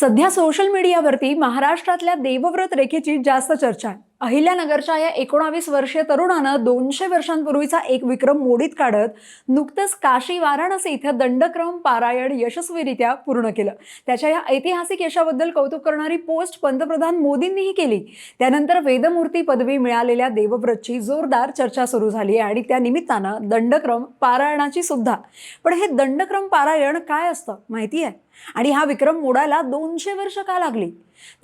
सध्या सोशल मीडियावरती महाराष्ट्रातल्या देवव्रत रेखेची जास्त चर्चा आहे. अहिल्यानगरच्या या एकोणावीस वर्षीय तरुणानं दोनशे वर्षांपूर्वीचा एक विक्रम मोडीत काढत नुकतंच काशी वाराणसी इथं दंडक्रम पारायण यशस्वीरित्या पूर्ण केलं. त्याच्या या ऐतिहासिक यशाबद्दल कौतुक करणारी पोस्ट पंतप्रधान मोदींनीही केली. त्यानंतर वेदमूर्ती पदवी मिळालेल्या देवव्रतची जोरदार चर्चा सुरू झाली आहे आणि त्या निमित्तानं दंडक्रम पारायणाची सुद्धा. पण हे दंडक्रम पारायण काय असतं माहिती आहे आणि हा विक्रम मोडायला दोनशे वर्ष का लागली?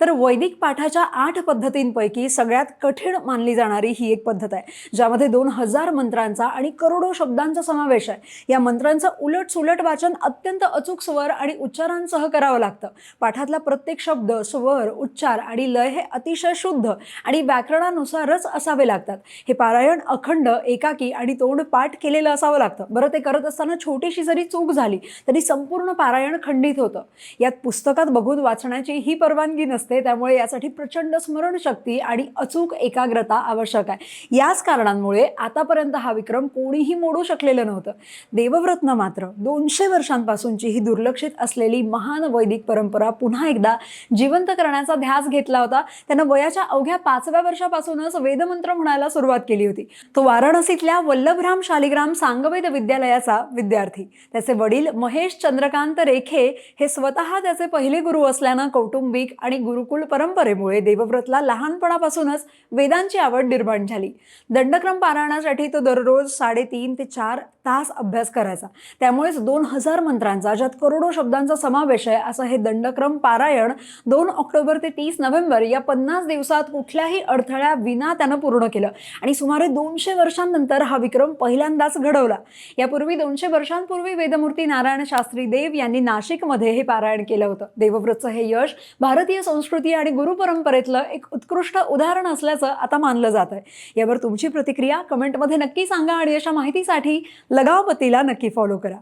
तर वैदिक पाठाच्या आठ पद्धतींपैकी सगळ्यात कठीण मानली जाणारी ही एक पद्धत आहे ज्यामध्ये दोन हजार मंत्रांचा आणि करोडो शब्दांचा समावेश आहे. या मंत्रांचं उलट सुलट वाचन अत्यंत अचूक स्वर आणि उच्चारांसह करावं लागतं. पाठातला प्रत्येक शब्द स्वर उच्चार आणि लय हे अतिशय शुद्ध आणि व्याकरणानुसारच असावे लागतात. हे पारायण अखंड एकाकी आणि तोंड पाठ केलेलं असावं लागतं. बरं ते करत असताना छोटीशी जरी चूक झाली तरी संपूर्ण पारायण खंडित होतं. यात पुस्तकात बघून वाचण्याची ही परवानगी नसते त्यामुळे यासाठी प्रचंड स्मरणशक्ती आणि अचूक एकाग्रता आवश्यक आहे. याच कारणांमुळे आतापर्यंत हा विक्रम कोणीही मोडू शकलेलं नव्हतं. देवव्रतनं मात्र दोनशे वर्षांपासूनची ही दुर्लक्षित असलेली महान वैदिक परंपरा पुन्हा एकदा जिवंत करण्याचा ध्यास घेतला होता. त्यानं वयाच्या अवघ्या पाचव्या वर्षापासूनच वेदमंत्र म्हणायला सुरुवात केली होती. तो वाराणसीतल्या वल्लभराम शालिग्राम सांगवेद विद्यालयाचा विद्यार्थी. त्याचे वडील महेश चंद्रकांत रेखे हे स्वतः त्याचे पहिले गुरु असल्यानं कौटुंबिक आणि गुरुकुल परंपरेमुळे देवव्रतला लहानपणापासूनच वेदांची आवड निर्माण झाली. दंडक्रम पारायणासाठी तो दररोज साडेतीन ते चार तास अभ्यास करायचा. त्यामुळेच दोन हजार मंत्रांचा ज्यात करोडो शब्दांचा समावेश आहे असं हे दंडक्रम पारायण दोन ऑक्टोबर ते तीस नोव्हेंबर या पन्नास दिवसात कुठल्याही अडथळ्या विना त्यानं पूर्ण केलं. आणि सुमारे दोनशे वर्षांनंतर हा विक्रम पहिल्यांदाच घडवला. यापूर्वी दोनशे वर्षांपूर्वी वेदमूर्ती नारायण शास्त्री देव यांनी नाशिकमध्ये हे पारायण केलं होतं. देवव्रतचं हे यश भारतीय संस्कृती आणि गुरु परंपरेतलं एक उत्कृष्ट उदाहरण असल्याचं आता मानलं जात आहे यावर तुमची प्रतिक्रिया कमेंटमध्ये नक्की सांगा आणि अशा माहितीसाठी लगावपतीला नक्की फॉलो करा.